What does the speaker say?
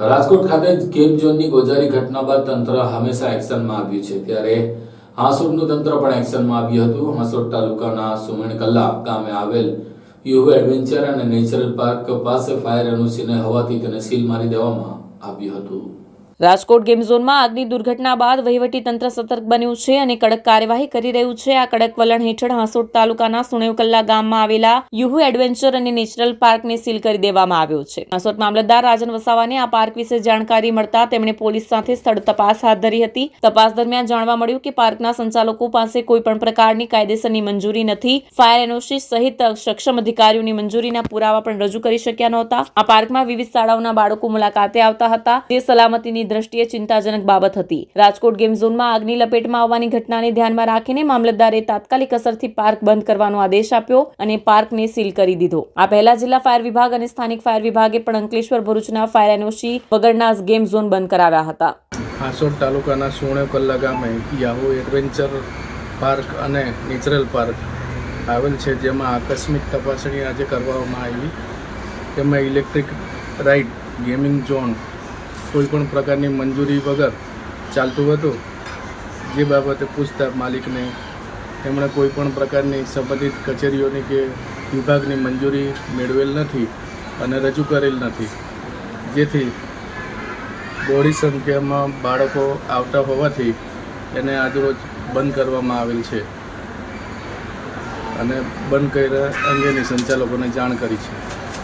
રાજકોટ ખાતે ગેમ ઝોનની ગોજારી ઘટના બાદ તંત્ર હંમેશા એક્શનમાં આવ્યું છે. ત્યારે હાંસોડનું તંત્ર પણ એક્શનમાં આવ્યું હતું. હાંસોડ તાલુકાના સુમેણકલ્લા ગામે આવેલ યુહુ એડવેન્ચર અને નેચરલ પાર્ક પાસે ફાયર અનુસીને હોવાથી તેને સીલ મારી દેવામાં આવ્યું હતું. રાજકોટ ગેમ ઝોનમાં આગની દુર્ઘટના બાદ વહીવટી તંત્ર સતર્ક બન્યું છે અને કડક કાર્યવાહી કરી રહ્યું છે. આ કડક વલણ હેઠળ હાંસોડ તાલુકાના સુણેવકલ્લા ગામમાં આવેલા યુહુ એડવેન્ચર અને નેચરલ પાર્કને સીલ કરી દેવામાં આવ્યો છે. હાંસોડ મામલતદાર રાજન વસાવાને આ પાર્ક વિશે જાણકારી મળતા તેમણે પોલીસ સાથે સ્થળ તપાસ હાથ ધરી હતી. તપાસ દરમિયાન જાણવા મળ્યું કે પાર્કના સંચાલકો પાસે કોઈ પણ પ્રકારની કાયદેસરની મંજૂરી નથી. ફાયર એનઓસી સહિત સક્ષમ અધિકારીઓની મંજૂરીના પુરાવા પણ રજૂ કરી શક્યા નહોતા. આ પાર્કમાં વિવિધ શાળાઓના બાળકો મુલાકાતે આવતા હતા. તે સલામતીની દ્રષ્ટિએ ચિંતાજનક બાબત હતી. રાજકોટ ગેમ ઝોનમાં આગની લપેટમાં આવવાની ઘટનાને ધ્યાનમાં રાખીને મામલતદારે તાત્કાલિક અસરથી પાર્ક બંધ કરવાનો આદેશ આપ્યો અને પાર્કને સીલ કરી દીધો. આ પહેલા જિલ્લા ફાયર વિભાગ અને સ્થાનિક ફાયર વિભાગે પણ અંકલેશ્વર ભરૂચના ફાયર એનઓસી વગરના ગેમ ઝોન બંધ કરાવ્યા હતા. હાંસોડ તાલુકાના સુણે કલ્લા ગામે યાહુ એડવેન્ચર પાર્ક અને નેચરલ પાર્ક આવેલ છે, જેમાં આકસ્મિક તપાસણી આજે કરવામાં આવી. તેમાં ઇલેક્ટ્રિક રાઇડ ગેમિંગ ઝોન કોઈપણ પ્રકારની મંજૂરી વગર ચાલતું હતું? જે બાબતે પૂછતા માલિકને તેમણે કોઈપણ પ્રકારની સંબંધિત કચેરીઓની કે વિભાગની મંજૂરી મેળવેલ નથી અને રજૂ કરેલ નથી. જેથી બહોળી સંખ્યામાં બાળકો આવતા હોવાથી એને આજરોજ બંધ કરવામાં આવેલ છે અને બંધ કર્યા અંગેની સંચાલકોને જાણ કરી છે.